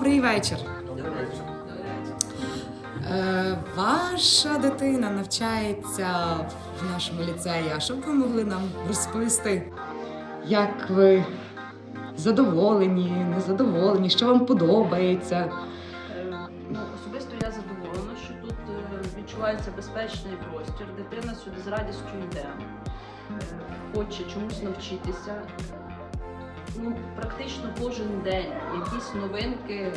Добрий вечір. Добрий вечір. Е, ваша дитина навчається в нашому ліцеї. А що б ви могли нам розповісти? Як ви задоволені, незадоволені, що вам подобається? Е, Ну, особисто я задоволена, що тут е, відчувається безпечний простір. Дитина сюди з радістю йде, хоче чомусь навчитися. Ну, практично кожен день якісь новинки е,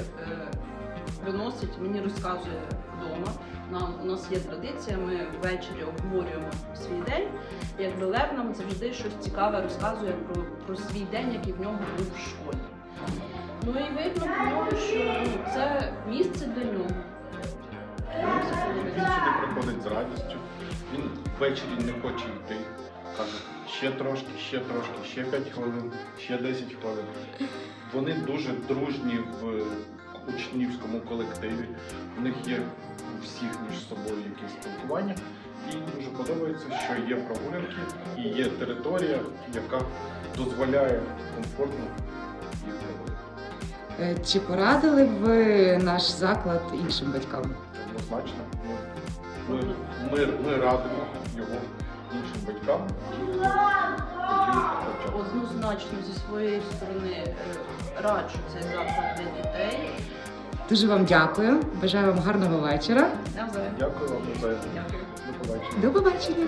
виносить, мені розказує вдома. Нам у нас є традиція, ми ввечері обговорюємо свій день. Якби Лев нам завжди щось цікаве розказує про, про свій день, який в нього був в школі. Ну і видно по нього, що ну, це місце для нього. Він сюди приходить з радістю. Він ввечері не хоче йти. Каже, ще трошки, ще трошки, ще 5 хвилин, ще 10 хвилин. Вони дуже дружні в учнівському колективі. У них є у всіх між собою якісь спілкування. І дуже подобається, що є прогулянки і є територія, яка дозволяє комфортно їх проводити. Е, Чи порадили б ви наш заклад іншим батькам? Однозначно. Ми, ми, ми радимо його іншим батькам, які. Однозначно зі своєї сторони е, раджу цей заклад для дітей. Дуже вам дякую. Бажаю вам гарного вечора. Дякую вам Дякую. до побачення. До побачення.